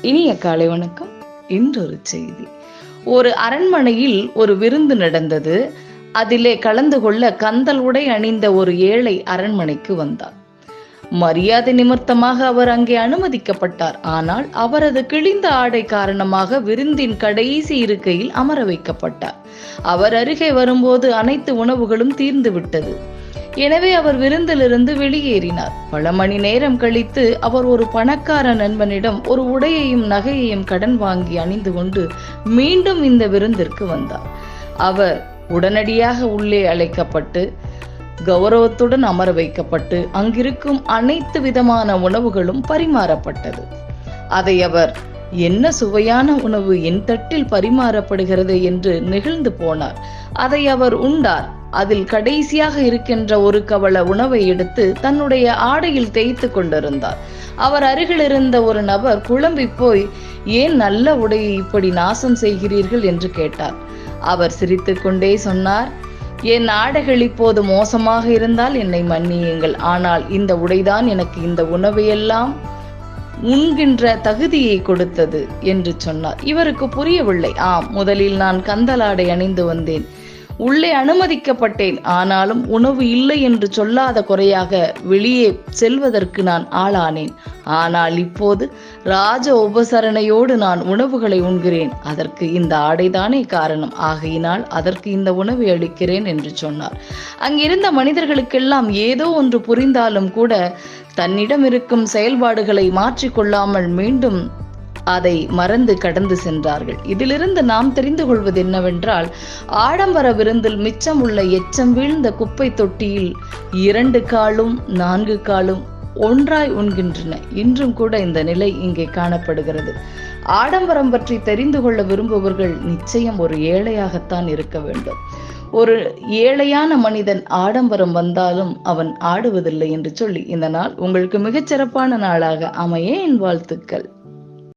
இனிய காலை வணக்கம். இன்றொரு செய்தி. ஒரு அரண்மனையில் ஒரு விருந்து நடந்தது. அதிலே கலந்து கொள்ள கந்தல் உடை அணிந்த ஒரு ஏழை அரண்மனைக்கு வந்தார். மரியாதை நிமித்தமாக அவர் அங்கே அனுமதிக்கப்பட்டார். ஆனால் அவரது கிழிந்த ஆடை காரணமாக விருந்தின் கடைசி இருக்கையில் அமர வைக்கப்பட்டார். அவர் அருகே வரும்போது அனைத்து உணவுகளும் தீர்ந்து விட்டது எனவே அவர் விருந்திலிருந்து வெளியேறினார். பல மணி நேரம் கழித்து அவர் ஒரு பணக்கார நண்பனிடம் ஒரு உடையையும் நகையையும் கடன் வாங்கி அணிந்து கொண்டு மீண்டும் இந்த விருந்திற்கு வந்தார். அவர் உடனடியாக உள்ளே அழைக்கப்பட்டு கௌரவத்துடன் அமர வைக்கப்பட்டு அங்கிருக்கும் அனைத்து விதமான உணவுகளும் பரிமாறப்பட்டது. அதை அவர் என்ன சுவையான உணவு என் தட்டில் பரிமாறப்படுகிறது என்று நெகிழ்ந்து போனார். அதை அவர் உண்டார். அதில் கடைசியாக இருக்கின்ற ஒரு கவள உணவை எடுத்து தன்னுடைய ஆடையில் தேய்த்து கொண்டிருந்தார். அவர் அருகில் இருந்த ஒரு நபர் குழம்பி போய் ஏன் நல்ல உடையை இப்படி நாசம் செய்கிறீர்கள்? என்று கேட்டார். அவர் சிரித்துக்கொண்டே சொன்னார் என் ஆடைகள் இப்போது மோசமாக இருந்தால் என்னை மன்னியுங்கள். ஆனால் இந்த உடைதான் எனக்கு இந்த உணவையெல்லாம் உண்கின்ற தகுதியை கொடுத்தது என்று சொன்னார். இவருக்கு புரியவில்லை ஆம் முதலில் நான் கந்தலாடை அணிந்து வந்தேன். உள்ளே அனுமதிக்கப்பட்டேன். ஆனாலும் உணவு இல்லை என்று சொல்லாத குறையாக வெளியே செல்வதற்கு நான் ஆளானேன். ஆனால் இப்போது ராஜ உபசரணையோடு நான் உணவுகளை உண்கிறேன். அதற்கு இந்த ஆடைதானே காரணம். ஆகையினால் அதற்கு இந்த உணவை அளிக்கிறேன் என்று சொன்னார். அங்கிருந்த மனிதர்களுக்கெல்லாம் ஏதோ ஒன்று புரிந்தாலும் கூட தன்னிடம் இருக்கும் செயல்பாடுகளை மாற்றிக்கொள்ளாமல் மீண்டும் அதை மறந்து கடந்து சென்றார்கள். இதிலிருந்து நாம் தெரிந்து கொள்வது என்னவென்றால் ஆடம்பர விருந்தில் மிச்சம் உள்ள எச்சம் வீழ்ந்த குப்பை தொட்டியில் இரண்டு காலும் நான்கு காலும் ஒன்றாய் உண்கின்றன. இன்றும் கூட இந்த நிலை இங்கே காணப்படுகிறது. ஆடம்பரம் பற்றி தெரிந்து கொள்ள விரும்புபவர்கள் நிச்சயம் ஒரு ஏழையாகத்தான் இருக்க வேண்டும். ஒரு ஏழையான மனிதன் ஆடம்பரம் வந்தாலும் அவன் ஆடுவதில்லை என்று சொல்லி இந்த நாள் உங்களுக்கு மிகச்சிறப்பான நாளாக அமைய என் வாழ்த்துக்கள்.